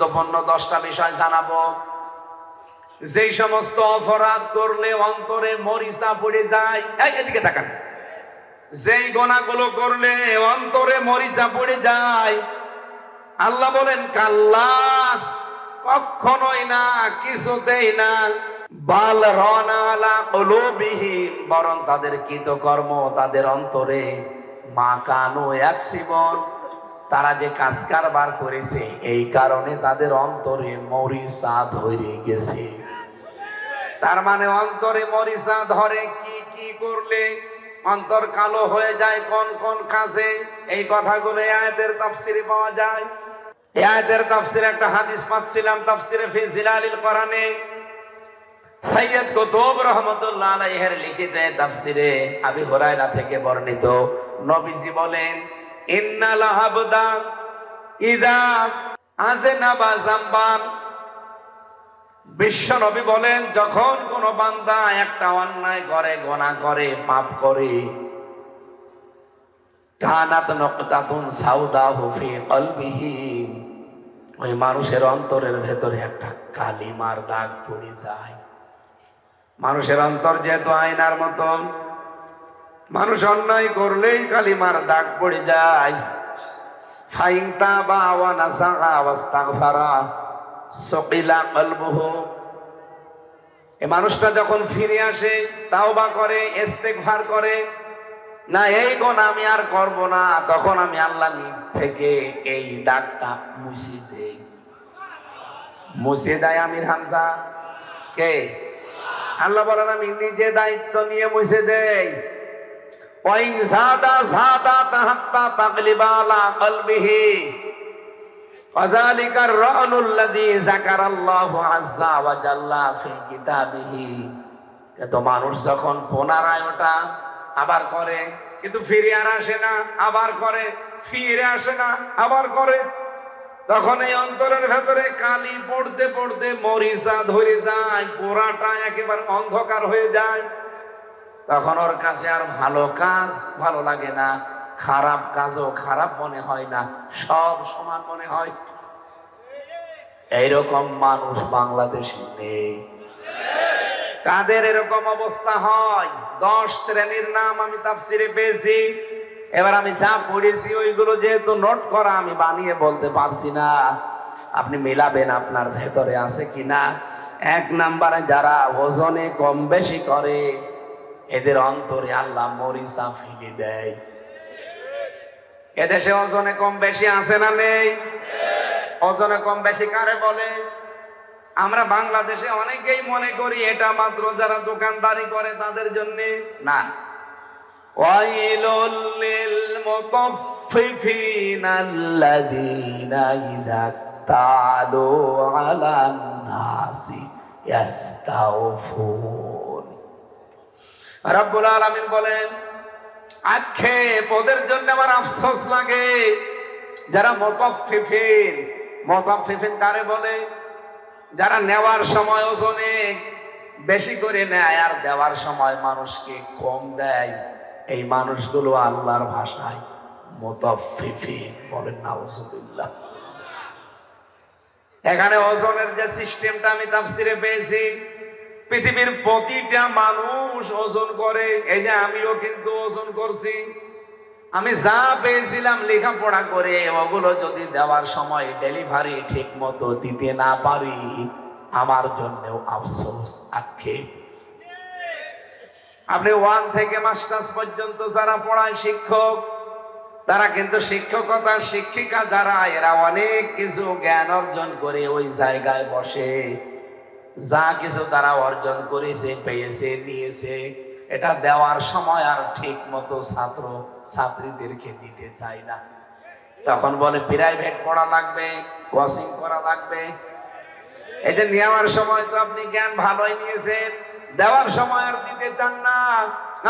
গুরুত্বপূর্ণ দশটা বিষয় জানাব। যেই সমস্ত অপরাধ করলে অন্তরে মরিচা পড়ে যায় এদিকে তাকান। যেই গোনাগুলো করলে অন্তরে মরিচা পড়ে যায়, আল্লাহ বলেন, কাল্লা, কখনোই না, কিছুতেই না। বাল রনালা কলুবিহীন বরং তাদের কৃতকর্ম তাদের অন্তরে মা কানো এক জীবন। তারা যে কাজ কারবার করেছে, এই কারণে তাদের অন্তরে মরিচা ধরে গেছে। তার মানে অন্তরে মরিচা ধরে কি কি করলে? অন্তর কালো হয়ে যায় কোন কোন কাজে? এই কথাগুলো আয়াতের তাফসিরে পাওয়া যায়। এই আয়াতের তাফসিরে একটা হাদিস পাচ্ছিলাম, তাফসিরে ফি জিলালিল কোরআনে। সৈয়দ কুতুব রহমতুল্লাহ আলাইহির লিখিত তাফসিরে আবি হুরায়রা থেকে বর্ণিত। নবীজি বলেন ইন্নাল বিশ্ব নবী বলেন, যখন কোন বান্দা একটা অন্যায় করে, গোনা করে, পাপ করে ওই মানুষের অন্তরের ভেতরে একটা কালিমার দাগ পড়ে যায়। মানুষের অন্তর যেহেতু আয়নার মতন মানুষ অন্যায় করলেই কালিমার দাগ পড়ে যায়। কলবুহু। এ মানুষটা যখন ফিরে আসে, তাওবা করে, ইস্তেগফার করে, না, এই কোন আমি আর করব না, তখন আমি আল্লাহ থেকে এই দাগটা মুছে দেই। মুছে দেয় আমির হামজা। কে? আল্লাহ বলেন, আমি নিজে দায়িত্ব নিয়ে মুছে দেই। ওয়াইন জাদা জাদা তাহাত্তা তাকলিবা আলা কলবিহি وذلك الرأن الذي ذكر الله عز وجل في كتابه কিন্তু মানুষ যখন পুনরায় ওটা আবার করে কিন্তু ফিরে আর আসে না আবার করে ফিরে আসে না আবার করে তখন এই অন্তরের ভেতরে কালি পড়তে পড়তে মরিচা ধরে যায় গোড়াটা একেবারে অন্ধকার হয়ে যায় তখন ওর কাছে আর ভালো কাজ ভালো লাগে না। খারাপ কাজও খারাপ মনে হয় না, সব সমান মনে হয়। এইরকম মানুষ বাংলাদেশে নেই। কাদের এরকম অবস্থা হয়? দশ শ্রেণির নাম আমি তাফসিরে পেয়েছি। এবার আমি যা পড়েছি ওইগুলো যেহেতু নোট করা আমি বানিয়ে বলতে পারছি না। আপনি মিলাবেন আপনার ভেতরে আছে কিনা? এক নাম্বারে যারা ওজনে কম বেশি করে এদের অন্তরে আল্লাহ মরিচা ফিরে দেয়। এদেশে ওজনে কম বেশি আছে না নেই? ওজনে কম বেশি কারে বলে? আমরা বাংলাদেশে অনেকেই মনে করি এটা মাত্র যারা দোকানদারি করে তাদের জন্য। না। ওয়াইলুল নাসি ইয়াস্তাউফুন। রব্বুল আলামিন বলেন আক্ষেপ ওদের জন্য আমার আফসোস লাগে। যারা মোতাফিফিন মোতাফিফিন কারে বলে? যারা নেওয়ার সময় ওজনে বেশি করে নেয় আর দেওয়ার সময় মানুষকে কম দেয়, এই মানুষগুলো আল্লাহর ভাষায় মোতাফিফিন বলেন না নাউজুবিল্লাহ। এখানে ওজনের যে সিস্টেমটা আমি তাফসিরে পেয়েছি পৃথিবীর প্রতিটা মানুষ ওজন করে। এই যে আমিও কিন্তু ওজন করছি। আমি যা পেয়েছিলাম লেখাপড়া করে, ওগুলো যদি দেওয়ার সময় ডেলিভারি ঠিক মতো দিতে না পারি, আমার জন্যও আফসোস, আক্ষেপ। আপনি ওয়ান থেকে মাস্টার্স পর্যন্ত যারা পড়ায় শিক্ষক, তারা কিন্তু শিক্ষকতা শিক্ষিকা যারা, এরা অনেক কিছু জ্ঞান অর্জন করে ওই জায়গায় বসে। যা কিছু তারা অর্জন করেছে, পেয়েছে, নিয়েছে, এটা দেওয়ার সময় আর ঠিক মতো ছাত্র ছাত্রীদেরকে দিতে চায় না। তখন বলে, প্রাইভেট পড়া লাগবে, কোচিং করা লাগবে। যে নেওয়ার সময় তো আপনি জ্ঞান ভালোই নিয়েছেন, দেওয়ার সময় আর দিতে চান না।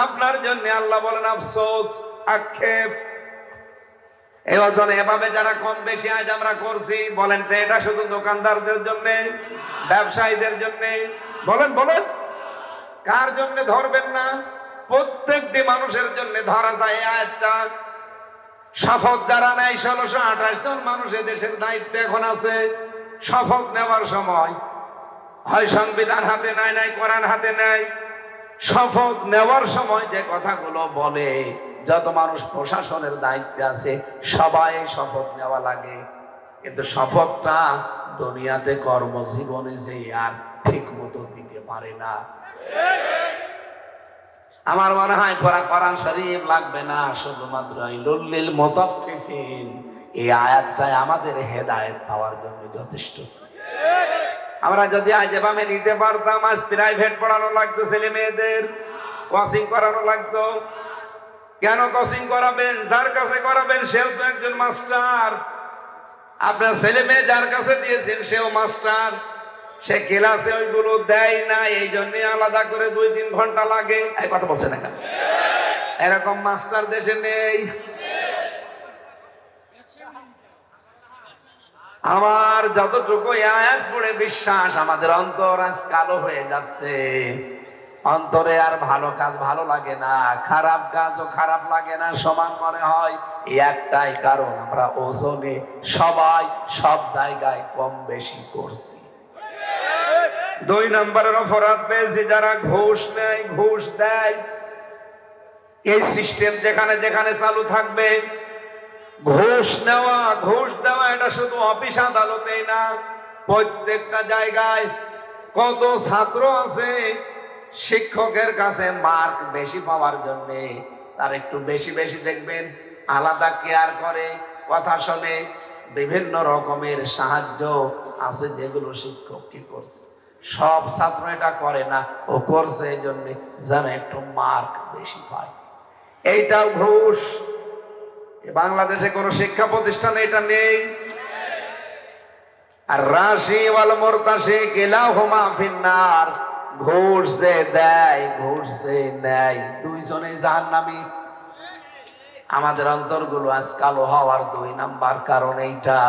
আপনার জন্য আল্লাহ বলেন, আফসোস, আক্ষেপ এই ওজনে এভাবে যারা কম বেশি আজ আমরা করছি, বলেন তো এটা শুধু দোকানদারদের জন্য, ব্যবসায়ীদের জন্য? বলেন বলেন। কার জন্য ধরবেন না? প্রত্যেকটি মানুষের জন্য ধরা যায় আয়াতটা। শপথ যারা নেয়, ষোলোশো আঠাশ জন মানুষ দেশের দায়িত্ব এখন আছে। শপথ নেওয়ার সময় হয় সংবিধান হাতে নেয় নাই, কোরআন হাতে নেয়। শপথ নেওয়ার সময় যে কথাগুলো বলে যত মানুষ প্রশাসনের দায়িত্বে আছে, সবাই শপথ নেওয়া লাগে। কিন্তু শপথটা দুনিয়াতে কর্মজীবনে যে আর ঠিক মতো দিতে পারে না। আমার মনে হয় পড়া কোরআন শরীফ লাগবে না, শুধুমাত্র লুল্লিল মুতাফফিফিন। এই আয়াতটাই আমাদের হেদায়েত পাওয়ার জন্য যথেষ্ট। আমরা যদি আজ এভাবে নিতে পারতাম, আজ প্রাইভেট পড়ানো লাগতো ছেলে মেয়েদের কোচিং করানো লাগতো। কেন কোচিং করাবেন? যার কাছে করাবেন, সেও তো একজন মাস্টার। আপনার ছেলে মেয়ে যার কাছে দিয়েছেন, সেও মাস্টার। সে ক্লাসে ওইগুলো দেয় না এই জন্য আলাদা করে দুই তিন ঘণ্টা লাগে। এই কথা বলছে না এরকম মাস্টার দেশে নেই। আমার যতটুকু আয়াত পড়ে, বিশ্বাস আমাদের অন্তর আজ কালো হয়ে যাচ্ছে। অন্তরে আর ভালো কাজ ভালো লাগে না, খারাপ কাজও খারাপ লাগে না, সমান মনে হয়। একটাই কারণ, আমরা ওজনে সবাই সব জায়গায় কম বেশি করছি। দুই নম্বরের অপরাধ পেয়েছি, যারা ঘুষ নেয়, ঘুষ দেয়। এই সিস্টেম যেখানে যেখানে চালু থাকবে, ঘুষ নেওয়া, ঘুষ দেওয়া, এটা শুধু অফিস আদালতেই না, প্রত্যেকটা জায়গায় কত ছাত্র আছে শিক্ষকের কাছে মার্ক বেশি পাওয়ার জন্য তার একটু বেশি বেশি দেখবেন, আলাদা কেয়ার করে, কথা শোনে, বিভিন্ন রকমের সাহায্য আছে যেগুলো শিক্ষক কি করছে। সব ছাত্র এটা করে না, ও করছে এই জন্য যেন একটু মার্ক বেশি পায়। এইটাও ঘুষ। বাংলাদেশে কোন শিক্ষা প্রতিষ্ঠান এটা নেই। আর রাশি ওয়াল মোরতাসে গেলাও হোমা ফিন্নার। ঘুষ যে দেয় ঘুষ যে নেয় দুইজনে জাহান্নামী। আমাদের অন্তরগুলো আজ কালো হওয়ার দুই নাম্বার কারণ এইটা।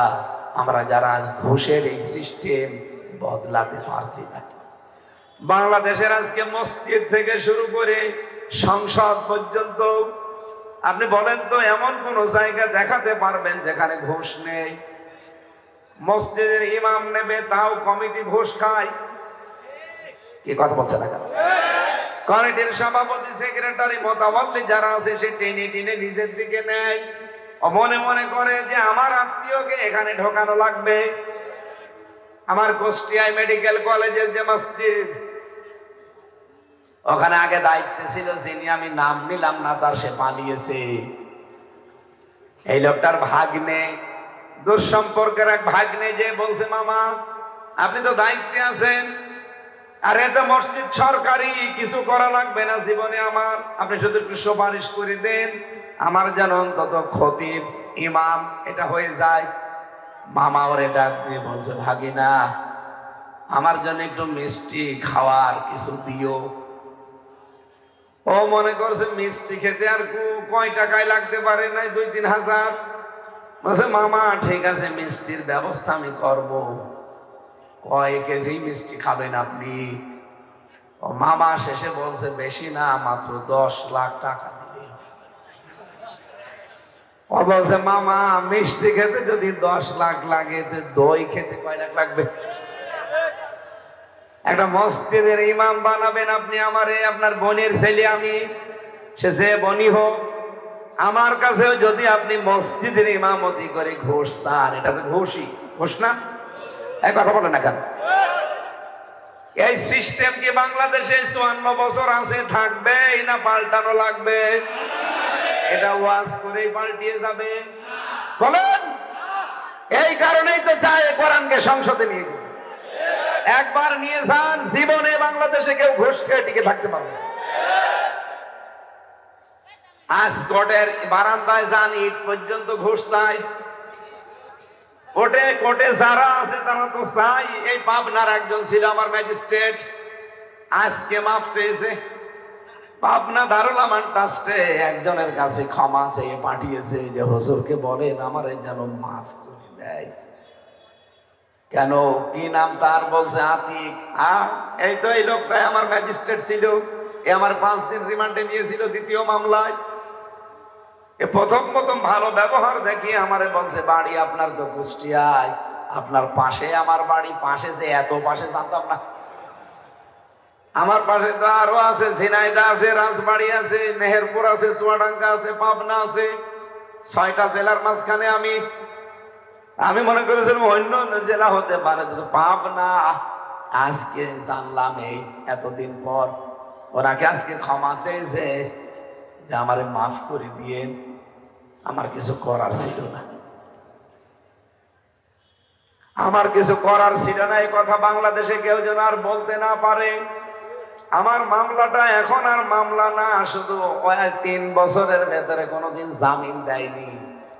আমরা যারা আজ ঘুষের এই সিস্টেম বদলাতে পারছি না। বাংলাদেশের আজকে মসজিদ থেকে শুরু করে সংসদ পর্যন্ত, আপনি বলেন তো, এমন কোন জায়গা দেখাতে পারবেন যেখানে ঘুষ নেই? মসজিদের ইমাম নেবে, তাও কমিটি ঘুষ খায়। কি কথা বলছে না কেন? কমিটির সভাপতি, সেক্রেটারি, মতাবল্লি যারা আছে, সে টেনে টেনে নিজের দিকে নেয়। মনে মনে করে যে আমার আত্মীয়কে এখানে ঢোকানো লাগবে। আমার কুষ্টিয়ায় মেডিকেল কলেজের যে মসজিদ, ওখানে আগে দায়িত্বে ছিল যিনি আমি নাম নিলাম না, তার সে পালিয়েছে। এই লোকটার ভাগ্নে, দুঃসম্পর্কের এক ভাগ্নে যে বলছে, মামা, আপনি তো দায়িত্বে আছেন। আর এটা মসজিদ সরকারি, কিছু করা লাগবে না জীবনে আমার। আপনি শুধু একটু সুপারিশ করে দেন, আমার যেন অন্তত খতিব, ইমাম, এটা হয়ে যায়। মামা ওরে ডাক দিয়ে বলছে, ভাগিনা, আমার জন্য একটু মিষ্টি খাওয়ার কিছু দিও। ও মনে করছে মিষ্টি খেতে আর কয় টাকায় লাগতে পারে নাই দুই তিন হাজার। বলছে, মামা, ঠিক আছে, মিষ্টির ব্যবস্থা আমি করব। কয় কেজি মিষ্টি খাবেন আপনি? ও মামা শেষে বলছে, বেশি না, মাত্র দশ লাখ টাকা ও বলছে, মামা, মিষ্টি খেতে যদি দশ লাখ লাগে দই খেতে কয় লাখ লাগবে? একটা মসজিদের ইমাম বানাবেন আপনি আমারে, আপনার বোনের ছেলে আমি। সে যে বনি হোক, আমার কাছেও যদি আপনি মসজিদের ইমামতি করে ঘুষ চান, এটা তো ঘুষই, ঘুষ না? এক কথা বলেন না কেন? এই সিস্টেম কি বাংলাদেশে চুয়ান্ন বছর আছে থাকবে? না পাল্টানো লাগবে? এটা ওয়াজ করেই পাল্টিয়ে যাবে। বলেন! এই কারণেই তো চায় কোরআনকে সংসদে নিয়ে যেতে একবার নিয়ে যান জীবনে বাংলাদেশে কেউ ঘুষ খেয়ে টিকে থাকতে পারবে। আজ কোর্টের বারান্দায় যান ইট পর্যন্ত ঘুষ চাই। কোর্টে কোর্টে যারা আছে তারা তো চাই। এই পাবনার একজন ছিল আমার ম্যাজিস্ট্রেট। আজকে মাপ চেয়েছে। পাবনা দারুল আমান ট্রাস্টে একজনের কাছে ক্ষমা চেয়ে পাঠিয়েছে যে, হুজুরকে বলেন, আমার যেন মাফ করে দেয়। কেন? কি নাম তার বলছে আতিক? আ, এই তো এই লোকটাই আমার ম্যাজিস্ট্রেট ছিল। এ আমার পাঁচ দিন রিমান্ডে নিয়েছিল দ্বিতীয় মামলায়। প্রথম প্রথম ভালো ব্যবহার দেখিয়ে আমারে বলছে, বাড়ি আপনার তো কুষ্টিয়ায়। আপনার পাশে আমার বাড়ি, পাশে যে এত পাশে জানতাম না। আমার পাশে তো আরও আছে ঝিনাইদা আছে, রাজবাড়ি আছে, মেহেরপুর আছে, চুয়াডাঙ্গা আছে, পাবনা আছে। ছয়টা জেলার মাঝখানে আমি আমি মনে করেছিলাম অন্য অন্য জেলা হতে পারে পাবনা, আজকে জানলাম এই এতদিন পর। ওনাকে আজকে ক্ষমা চেয়েছে যে আমারে মাফ করে দিয়ে আমার কিছু করার ছিল না। আমার কিছু করার ছিল না, এই কথা বাংলাদেশে কেউ যেন আর বলতে না পারে। আমার মামলাটা এখন আর মামলা না, শুধু তিন বছরের ভেতরে কোনোদিন জামিন দেয়নি।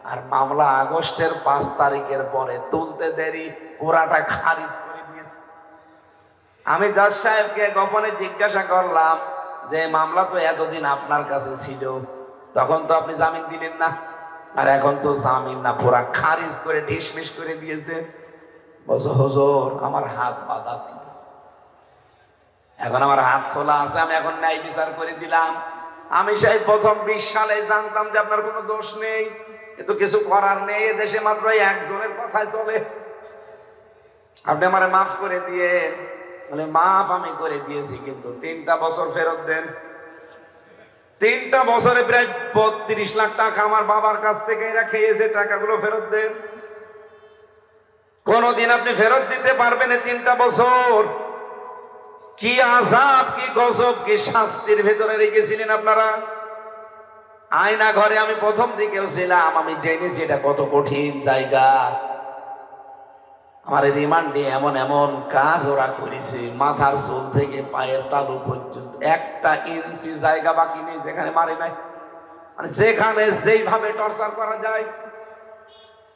আর মামলা আগস্টের পাঁচ তারিখের পরে তুলতে দেরি, পুরাটা খারিজ করে দিয়েছে। আমি জজ সাহেবকে গোপনে জিজ্ঞাসা করলাম যে, মামলা তো এতদিন আপনার কাছে ছিল, তখন তো আপনি জামিন দিলেন না। আর এখন তো জামিন না, পুরা খারিজ করে ঢিসমিস করে দিয়েছে। বলছো, হুজুর, আমার হাত বাঁধা ছিল এখন আমার হাত খোলা আছে, আমি এখন ন্যায় বিচার করে দিলাম। আমি সেই প্রথম বিশ সালে জানতাম যে আপনার কোনো দোষ নেই কিন্তু কিছু করার নেই দেশে মাত্র একজনের কথায় চলে। আপনি আমারে মাফ করে দিয়ে বলে মাফ আমি করে দিয়েছি, কিন্তু তিনটা বছর ফেরত দেন। তিনটা বছরে প্রায় বত্রিশ লাখ টাকা আমার বাবার কাছ থেকে এরা খেয়েছে, টাকাগুলো ফেরত দেন। কোনদিন আপনি ফেরত দিতে পারবেন তিনটা বছর। কি আজাব কি গজব, কি শাস্তির ভেতরে রেখেছিলেন আপনারা? আয়না ঘরে আমি প্রথম দিকেও ছিলাম, আমি জেনেছি এটা কত কঠিন জায়গা। আমার এই রিমান্ডে এমন এমন কাজ ওরা করেছে, মাথার চুল থেকে পায়ের তালু পর্যন্ত। একটা ইঞ্চি জায়গা বাকি নেই, যেখানে মারে নাই। মানে যেখানে যেইভাবে টর্চার করা যায়।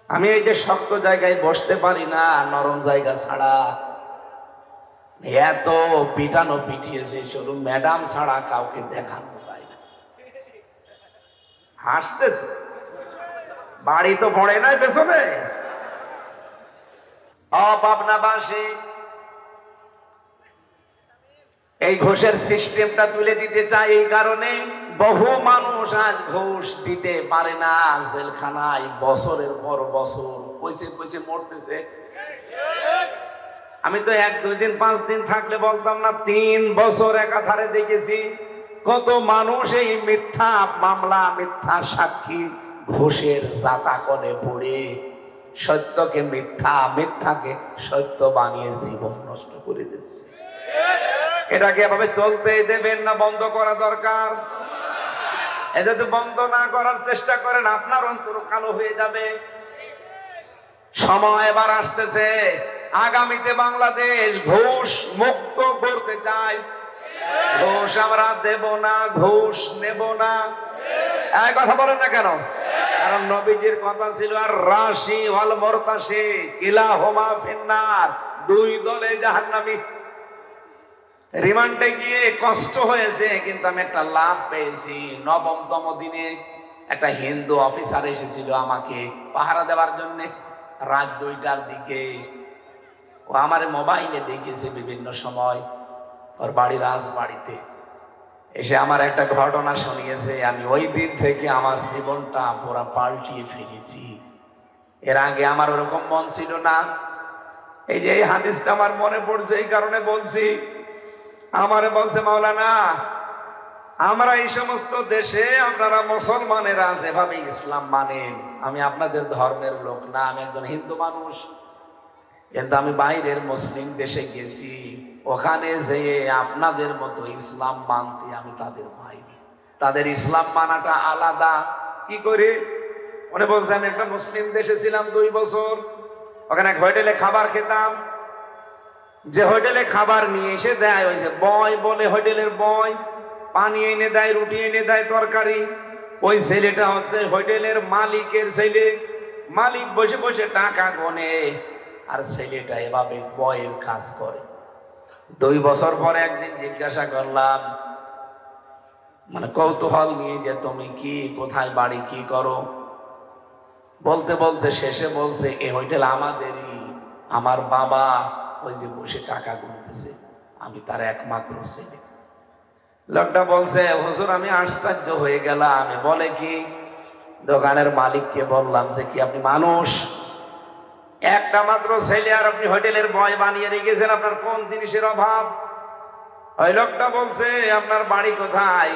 আমি এই যে শক্ত জায়গায় বসতে পারি না, নরম জায়গা ছাড়া। এত পিটানো পিটিয়েছে, শুধু ম্যাডাম ছাড়া কাউকে দেখানো যায় না। হাসতেছে। বাড়ি তো পড়ে নাই পেছনে। অপাবনাবাসী এই ঘোষের সিস্টেমটা তুলে দিতে চাই এই কারণে বহু মানুষ আজ ঘুষ দিতে পারে না জেলখানায়, বছরের পর বছর। পয়সে পয়সে মরতেছে। আমি তো এক, দুই দিন, পাঁচ দিন থাকলে বলতাম না, তিন বছর একাধারে দেখেছি কত মানুষ এই মিথ্যা মামলা, মিথ্যা সাক্ষী ঘোষের জাতা করে পড়ে। সত্যকে মিথ্যা, মিথ্যাকে সত্য বানিয়ে জীবন নষ্ট করে দিচ্ছে। এটাকে এভাবে চলতেই দেবেন না, বন্ধ করা দরকার। এটা যদি বন্ধ না করার চেষ্টা করেন, আপনার অন্তর কালো হয়ে যাবে। সময় এবার আসতেছে। আগামীতে বাংলাদেশ ঘুষ মুক্ত করতে চাই ঘুষ আমরা দেব না, ঘুষ নেব না। এই কথা বলেন না কেন? কারণ নবীজির কথা ছিল, আর রাশি হল মরতাসে কিলা হোমা ফিন্নার। দুই দলে জাহান্নামী। রিমান্ডে গিয়ে কষ্ট হয়েছে, কিন্তু আমি একটা লাভ পেয়েছি। নবমতম দিনে একটা হিন্দু অফিসার এসেছিল আমাকে পাহারা দেওয়ার জন্য, রাত দুইটার দিকে। ও আমার মোবাইলে দেখেছে বিভিন্ন সময়। ওর বাড়ি রাজবাড়িতে। এসে আমার একটা ঘটনা শুনিয়েছে, আমি ওই দিন থেকে আমার জীবনটা পুরা পাল্টিয়ে ফেলেছি। এর আগে আমার ওরকম মন ছিল না। এই যে এই হাদিসটা আমার মনে পড়ছে, এই কারণে বলছি, আমারে বলছে, মাওলানা, আমরা এই সমস্ত দেশে আপনারা মুসলমানেরা যেভাবে ইসলাম মানেন আমি আপনাদের ধর্মের লোক না, আমি একজন হিন্দু মানুষ। কিন্তু আমি বাইরের মুসলিম দেশে গেছি। ওখানে যে আপনাদের মতো ইসলাম মানতে আমি তাদের পাইনি। তাদের ইসলাম মানাটা আলাদা। কি করে? মনে বলছে, আমি একটা মুসলিম দেশে ছিলাম দুই বছর। ওখানে এক হোটেলে খাবার খেতাম। যে হোটেলে খাবার নিয়ে এসে দেয় ওই যে বয় বলে হোটেলের বয়, পানি এনে দেয়, রুটি এনে দেয়, তরকারি। ওই ছেলেটা হচ্ছে হোটেলের মালিকের ছেলে। মালিক বসে বসে টাকা গনে। আর ছেলেটা এভাবে বয়ের কাজ করে। দুই বছর পরে একদিন জিজ্ঞাসা করলাম মানে কৌতূহল নিয়ে যে তুমি কি, কোথায় বাড়ি, কি করো? বলতে বলতে শেষে বলছে এই হোটেল আমাদেরই, আমার বাবা ওই যে বসে টাকা গুনতেছে, আমি তার একমাত্র ছেলে। লোকটা বলছে, হুজুর, আমি আশ্চর্য হয়ে গেলাম। বলে কি, দোকানের মালিককে বললাম যে, কি আপনি মানুষ? একটা মাত্র ছেলে আর আপনি হোটেলের বয় বানিয়ে রেখেছেন, আপনার কোন জিনিসের অভাব? ওই লোকটা বলছে, আপনার বাড়ি কোথায়?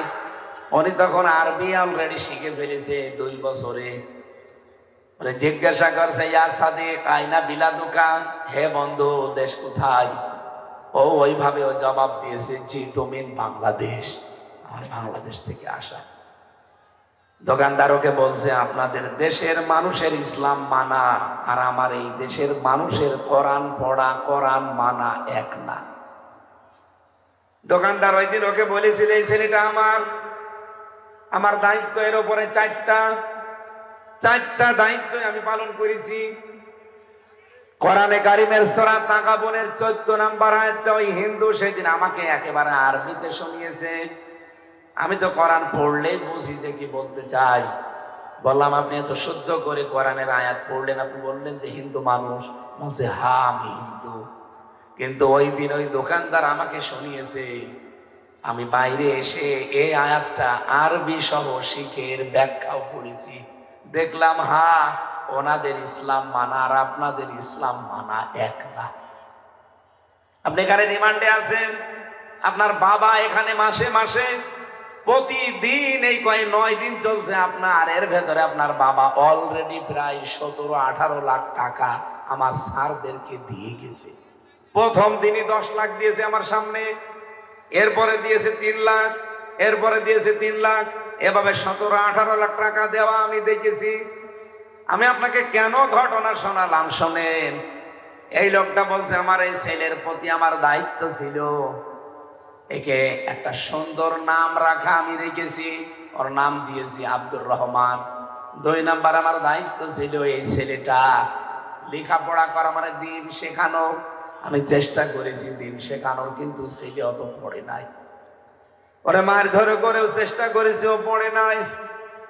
উনি তখন আরবি অলরেডি শিখে ফেলেছে দুই বছরে। বলে জিজ্ঞাসা করছে, ইয়া সাদিক আইনা বিলা দোকান হে বন্ধু, দেশ কোথায়? ও ওইভাবে ও জবাব দিয়েছে, জি, তুমি বাংলাদেশ, আর বাংলাদেশ থেকে আসা। দোকানদার ওকে বলছে, আপনাদের দেশের মানুষের ইসলাম মানা আর আমার এই দেশের মানুষের কোরআন পড়া, কোরআন মানা এক না। দোকানদার ওই দিন ওকে বলেছিল, এই ছেলেটা আমার আমার দায়িত্ব এর উপরে চারটা চারটা দায়িত্ব আমি পালন করেছি। কোরআনে কারিমের সরা তাকাবনের চোদ্দ নাম্বার ওই হিন্দু সেদিন আমাকে একেবারে আরবিতে শুনিয়েছে। আমি তো কোরআন পড়লেই বুঝি যে কি বলতে চাই। বললাম, আপনি এত শুদ্ধ করে কোরআনের আয়াত পড়লেন, আপনি বললেন যে হিন্দু মানুষ। বলছে হা আমি হিন্দু। কিন্তু ওই দিন ওই দোকানদার আমাকে শুনিয়েছে, আমি বাইরে এসে এই আয়াতটা আরবি সহ শিখের ব্যাখ্যাও করেছি দেখলাম হা ওনাদের ইসলাম মানা আর আপনাদের ইসলাম মানা এক না। আপনি এখানে রিমান্ডে আছেন? আপনার বাবা এখানে মাসে মাসে প্রতিদিন এই কয় নয় দিন চলছে আপনার, এর ভেতরে আপনার বাবা অলরেডি প্রায় সতেরো, আঠারো লাখ টাকা আমার স্যারদেরকে দিয়ে গেছে। প্রথম দিনই দশ লাখ দিয়েছে আমার সামনে, এরপরে দিয়েছে তিন লাখ, এরপরে দিয়েছে তিন লাখ, এভাবে সতেরো, আঠারো লাখ টাকা দেওয়া আমি দেখেছি। আমি আপনাকে কেন ঘটনা শোনালাম, শোনেন। এই লোকটা বলছে, আমার এই ছেলের প্রতি আমার দায়িত্ব ছিল। একে একটা সুন্দর নাম রাখা আমি রেখেছি। ওর নাম দিয়েছি আব্দুর রহমান। দুই নাম্বার আমার দায়িত্ব ছিল এই ছেলেটা। লেখাপড়া করা মানে দিন শেখানো। আমি চেষ্টা করেছি দিন শেখানো, কিন্তু ছেলে অত পড়ে নাই। ওরে মার ধরে করেও চেষ্টা করেছি, ও পড়ে নাই।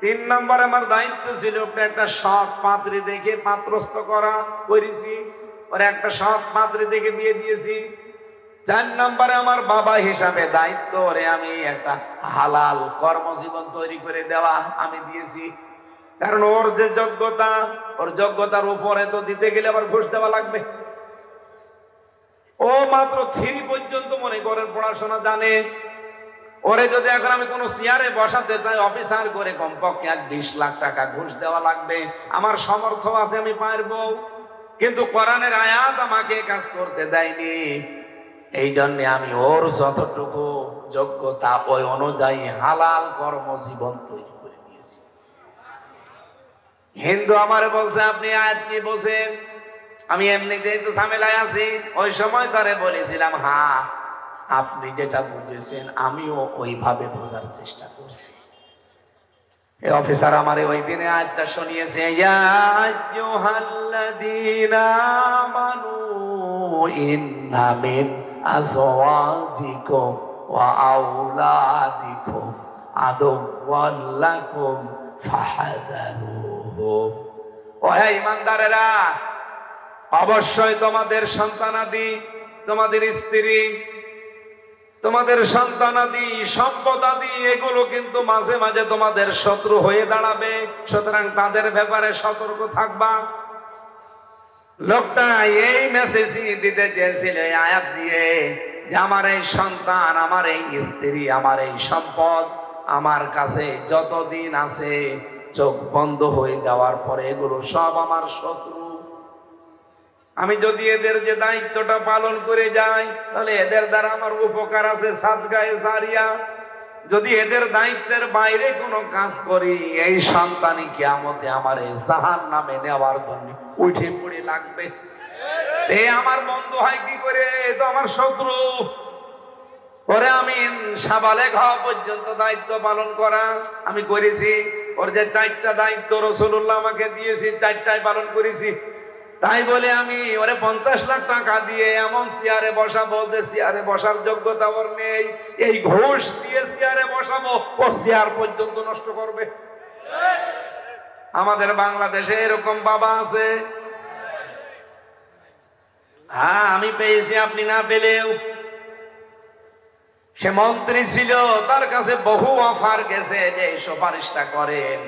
তিন নম্বর আমার দায়িত্ব ছিল, ওকে একটা সৎ পাত্রী দেখে পাত্রস্থ করা করেছি। ওরে একটা সৎ পাত্রী দেখে বিয়ে দিয়েছি। চার নম্বরে আমার বাবা হিসাবে দায়িত্ব, ওরে আমি একটা হালাল কর্মজীবন তৈরি করে দেওয়া আমি দিয়েছি। কারণ ওর যে যোগ্যতা, ওর যোগ্যতার উপরে তো দিতে গেলে আবার ঘুষ দেওয়া লাগবে। ও মাত্র থ্রি পর্যন্ত মনে করেন পড়াশোনা জানে। ওরে যদি এখন আমি কোনো চেয়ারে বসাতে চাই, অফিসার করে কমপক্ষে এক বিশ লাখ টাকা ঘুষ দেওয়া লাগবে। আমার সমর্থ আছে আমি পারব। কিন্তু কোরআনের আয়াত আমাকে কাজ করতে দেয়নি। এই জন্যে আমি ওর যতটুকু যোগ্যতা, ওই অনুযায়ী হালাল কর্মজীবন তৈরি করে দিয়েছি। হিন্দু আমার বলছে, আপনি আয়াত কি বলছেন আমি এমনিতেই তো ঝামেলায় আছি। ওই সময় তারে বলেছিলাম হ্যাঁ আপনি যেটা বুঝেছেন, আমিও ওইভাবে বোঝার চেষ্টা করছি। এই অফিসার আমারে ওই দিনে আজটা শুনিয়েছে, ইয়া আমানু ইন্না মিন আজওয়াজিকুম ওয়া আওলাদিকুম আদুওয়াল লাকুম ফাহাদারুহুম ও হে ইমানদারেরা, অবশ্যই তোমাদের সন্তানাদি, তোমাদের স্ত্রী, তোমাদের সন্তানাদি, সম্পদাদি, এগুলো কিন্তু মাঝে মাঝে তোমাদের শত্রু হয়ে দাঁড়াবে। সুতরাং তাদের ব্যাপারে সতর্ক থাকবা। লোকটা এই মেসেজই দিতে চেয়েছিল, আয়াত দিয়ে যে আমার এই সন্তান, আমার এই স্ত্রী, আমার এই সম্পদ আমার কাছে যতদিন আছে চোখ বন্ধ হয়ে যাওয়ার পরে এগুলো সব আমার শত্রু। আমি যদি এদের যে দায়িত্বটা পালন করে যাই, তাহলে এদের দ্বারা আমার উপকার আছে সাদগায়ে সারিয়া। যদি এদের দায়িত্বের বাইরে কোনো কাজ করি, এই সন্তানই কেমতে আমার জাহান নামে নেওয়ার জন্য উঠে পড়ে লাগবে। এ আমার বন্ধু হয় কি করে? এ তো আমার শত্রু। ওরে আমি সাবালেক হওয়া পর্যন্ত দায়িত্ব পালন করা আমি করেছি। ওর যে চারটা দায়িত্ব রসুল্লাহ আমাকে দিয়েছি চারটায় পালন করেছি। তাই বলে আমি, ওরে পঞ্চাশ লাখ টাকা দিয়ে এমন চেয়ারে বসাবো যে চেয়ারে বসার যোগ্যতা ওর নেই। এই ঘুষ দিয়ে চেয়ারে বসাবো, ও চেয়ার পর্যন্ত নষ্ট করবে। আমাদের বাংলাদেশে এরকম বাবা আছে। হ্যাঁ আমি পেয়েছি, আপনি না পেলেও। সে মন্ত্রী ছিল, তার কাছে বহু অফার গেছে যে সুপারিশটা করেন।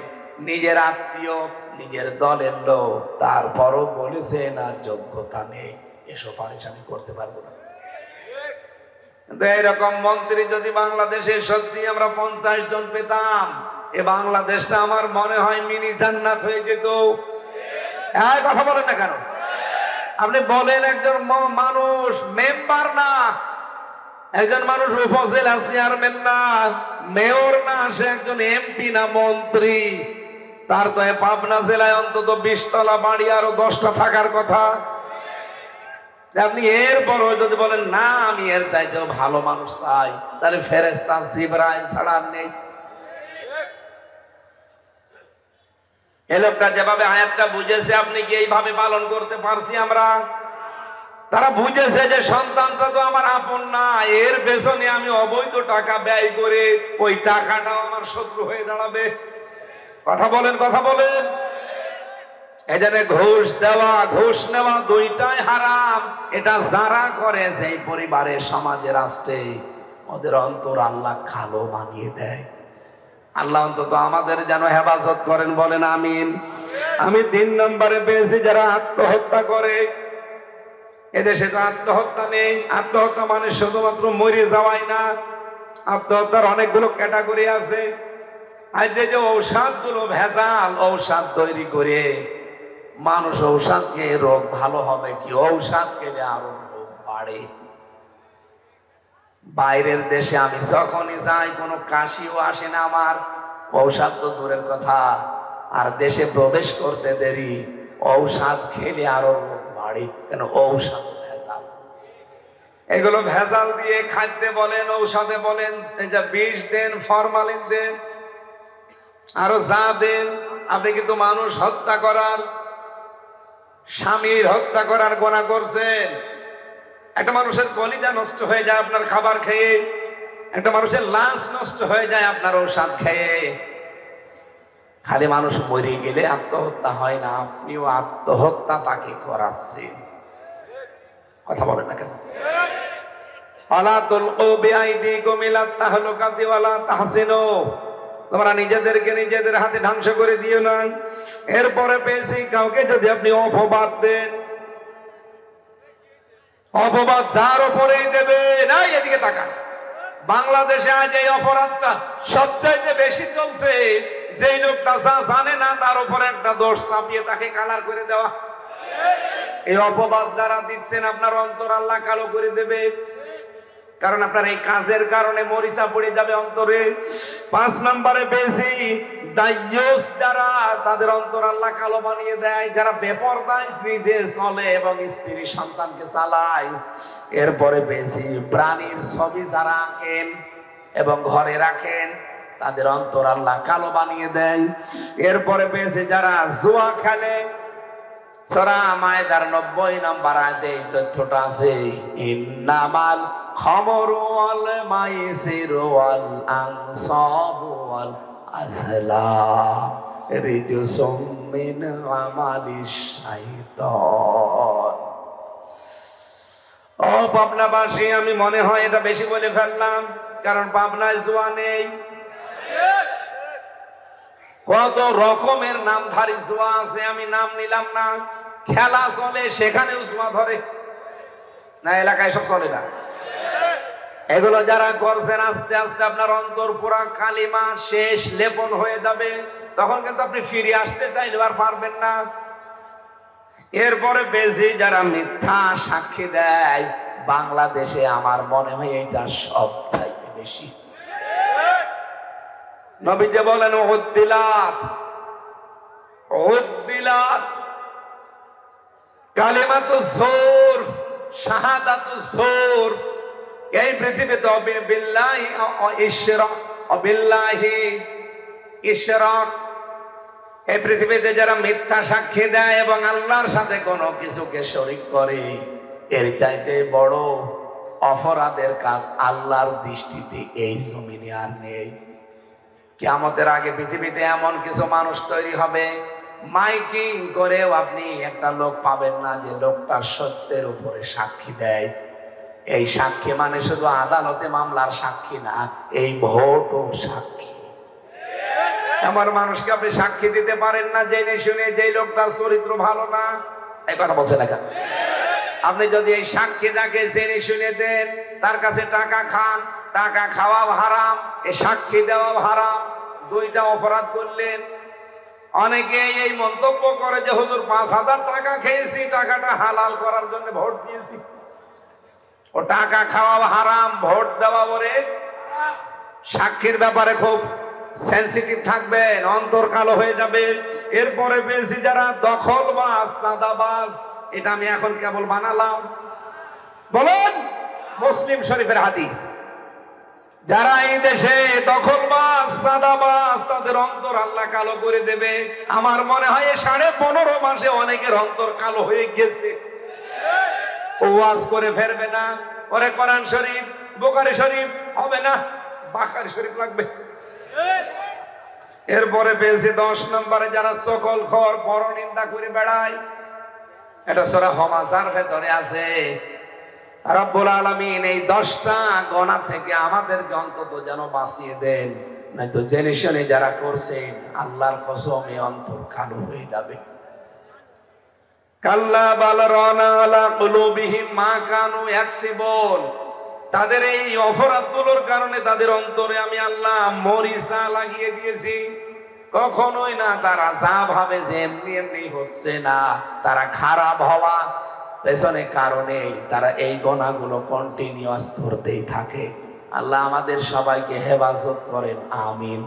নিজের আত্মীয় নিজের দলের লোক তারপরও বলেছে না, যোগ্যতা নেই। এসব পারিস আমি করতে পারব না। কিন্তু এরকম মন্ত্রী যদি বাংলাদেশে সত্যি আমরা পঞ্চাশ জন পেতাম, এ বাংলাদেশটা আমার মনে হয় মিনি জান্নাত হয়ে যেত। হ্যাঁ কথা বলেন না কেন? আপনি বলেন একজন মানুষ মেম্বার না। একজন মানুষ উপজেলা চেয়ারম্যান না, মেয়র না, সে একজন এমপি না, মন্ত্রী। তার তো পাবনা জেলায় অন্তত বিশতলা বাড়ি আরও দশটা থাকার কথা। আপনি এরপরও যদি বলেন, না, আমি এর চাইতেও ভালো মানুষ চাই, তাহলে ফেরেস্তা জিব্রাইল ছাড়া নেই। এ যেভাবে আয়াতটা বুঝেছে, আপনি কি এইভাবে পালন করতে পারছি আমরা? তারা বুঝেছে যে সন্তানটা তো আমার আপন না, এর পেছনে আমি অবৈধ টাকা ব্যয় করে ওই টাকাটাও আমার শত্রু হয়ে দাঁড়াবে। কথা বলেন কথা বলেন। এখানে ঘুষ দেওয়া, ঘুষ নেওয়া দুইটাই হারাম। এটা যারা করে সেই পরিবারের সমাজে, রাষ্ট্রে, ওদের অন্তর আল্লাহ কালো বানিয়ে দেয়। আল্লাহ অন্তত আমাদের যেন হেফাজত করেন, বলেন আমিন। আমি তিন নম্বরে পেয়েছি যারা আত্মহত্যা করে। এদেশে তো আত্মহত্যা নেই। আত্মহত্যা মানে শুধুমাত্র মরে যাওয়াই না। আত্মহত্যার অনেকগুলো ক্যাটাগরি আছে। আর যে যে ঔষধগুলো ভেজাল ঔষধ তৈরি করে, মানুষ ঔষধ খেয়ে রোগ ভালো হবে কি? ঔষধ খেলে আরও রোগ বাড়ে। বাইরের দেশে আমি যখনই যাই, কোনো কাশিও আসে না আমার। ঔষধ তো দূরের কথা। আর দেশে প্রবেশ করতে দেরি, ঔষধ খেলে আরও রোগ বাড়ে। কেন? ঔষধ ভেজাল। এগুলো ভেজাল দিয়ে খাদ্যে বলেন, ঔষধে বলেন বিষ দেন, ফরমালিন দেন আরও যা দেন আপনি কিন্তু মানুষ হত্যা করার স্বামীর হত্যা করার গোনা করছেন। একটা মানুষের কলিজা নষ্ট হয়ে যায় আপনার খাবার খেয়ে একটা মানুষের লাশ নষ্ট হয়ে যায় আপনার ঔষধ খেয়ে। খালি মানুষ মরে গেলে আত্মহত্যা হয় না আপনিও আত্মহত্যা তাকে করাচ্ছেন। কথা বলেন না কেন? আলা তুলকু বিআইদিকুম ইলা তাহলুকাতি ওয়ালা তাহসিনু। তোমরা নিজেদেরকে নিজেদের হাতে ধ্বংস করে দিও না। এরপরে পেয়েছি কাউকে যদি আপনি অপবাদ দেন। অপবাদ যার উপরেই দেবে? নাই, এদিকে তাকান। বাংলাদেশে আজ এই অপরাধটা সবচাইতে বেশি চলছে। যেই লোকটা যা জানে না, তার উপরে একটা দোষ চাপিয়ে তাকে কালার করে দেওয়া। এই অপবাদ যারা দিচ্ছেন, আপনার অন্তর আল্লাহ কালো করে দেবে। কারণ আপনার এই কাজের কারণে মরিচা পড়ে যাবে অন্তরে। পাঁচ নম্বরে বেশি দায়ুস যারা, তাদের অন্তর আল্লাহ কালো বানিয়ে দেয়। যারা বেপরদায় নিজে চলে এবং স্ত্রী সন্তানকে চালায়। এরপরে বেশি প্রাণীর ছবি যারা আঁকেন এবং ঘরে রাখেন, তাদের অন্তর আল্লাহ কালো বানিয়ে দেয়। এরপরে পেয়েছে যারা জুয়া খেলে সরা মায়দার নব্বই নম্বর আয়তে এই তথ্যটা আছে। ইন্নামাল খমরু ওয়াল মাইসিরু ওয়াল আনসাবু ওয়াল আসলাম রিজসুম মিন আমালিশ শাইতান। ও পাবনাবাসী, আমি মনে হয় এটা বেশি বলে ফেললাম, কারণ পাবনায় জোয়া নেই। কত রকমের নামধারী জুয়া আছে, আমি নাম নিলাম না। খেলা চলে, সেখানেও জুয়া ধরে। না, এলাকায় সব চলে না। এগুলো যারা করছেন, আস্তে আস্তে আপনার অন্তর পুরা কালিমা শেষ, লেপন হয়ে যাবে। তখন কিন্তু আপনি ফিরে আসতে চাইলে আর পারবেন না। এরপরে বেশি যারা মিথ্যা সাক্ষী দেয়, বাংলাদেশে আমার মনে হয় এটা সব চাইতে বেশি নবীজি বলেন উদ্দিলাত তো জোর শাহাদা তো জোর এই পৃথিবীতে অবি- বিল্লাহি অ- অ- ইশরাক অবিল্লাহি ইশরাক এই পৃথিবীতে যারা মিথ্যা সাক্ষী দেয় এবং আল্লাহর সাথে কোনো কিছুকে শরিক করে, এর চাইতে বড় অপরাধের কাজ আল্লাহর দৃষ্টিতে এই জমিনে আর নেই। কেমতের আগে পৃথিবীতে এমন কিছু মানুষ তৈরি হবে, মাইকিং করেও আপনি একটা লোক পাবেন না যে লোকটা সত্যের উপরে সাক্ষী দেয়। এই সাক্ষী মানে শুধু আদালতে মামলার সাক্ষী না, এই ভোটও সাক্ষী। আমার মানুষকে আপনি সাক্ষী দিতে পারেন না, জেনে শুনে যে লোকটার চরিত্র ভালো না। এই কথা বলছে দেখা আপনি যদি এই সাক্ষীটাকে জেনে শুনে দেন, তার কাছে টাকা খান টাকা খাওয়া হারাম, এ সাক্ষী দেওয়া হারাম, দুইটা অপরাধ করলেন। অনেকে এই মন্তব্য করে যে, হুজুর, পাঁচ হাজার টাকা খেয়েছি, টাকাটা হালাল করার জন্য ভোট দিয়েছি। ও টাকা খাওয়া হারাম, ভোট দেওয়া বলে সাক্ষীর ব্যাপারে খুব সেন্সিটিভ থাকবেন, অন্তর কালো হয়ে যাবে। এরপরে পেয়েছি যারা দখলবাজ, সাদাবাজ, এটা আমি এখন কেবল বানালাম। বলুন, মুসলিম শরীফের হাদিস। যারা এই দেশে দখলবাজ, সাদাবাজ, তাদের অন্তর আল্লাহ কালো করে দেবে। আমার মনে হয় সাড়ে পনেরো মাসে অনেকের অন্তর কালো হয়ে গেছে। ওয়াজ করে ফেরবে না। ওরে কোরআন শরীফ, বোকারি শরীফ, হবে না। বাকারি শরীফ লাগবে। এরপরে পেয়েছি দশ নম্বরে যারা সকল খর পরনিন্দা করে বেড়ায়। এটা সরা হমাজার ভেতরে আছে। রব্বুল আলমিন, এই দশটা গণা থেকে আমাদেরকে অন্তত যেন বাঁচিয়ে দেন। নয়তো জেনে শুনে যারা করছেন, আল্লাহর কসম এই অন্তর কালো হয়ে যাবে। কাল্লা বাল রানা আলা মা কানু তাদের এই অপরাধগুলোর কারণে তাদের অন্তরে আমি আল্লাহ মরিসা লাগিয়ে দিয়েছি। কখনোই না তারা যা ভাবে যে এমনি এমনি হচ্ছে না, তারা খারাপ হওয়া পেছনে কারণে তারা এই গোনাগুলো কন্টিনিউয়াস করতেই থাকে। আল্লাহ আমাদের সবাইকে হেফাজত করেন আমিন।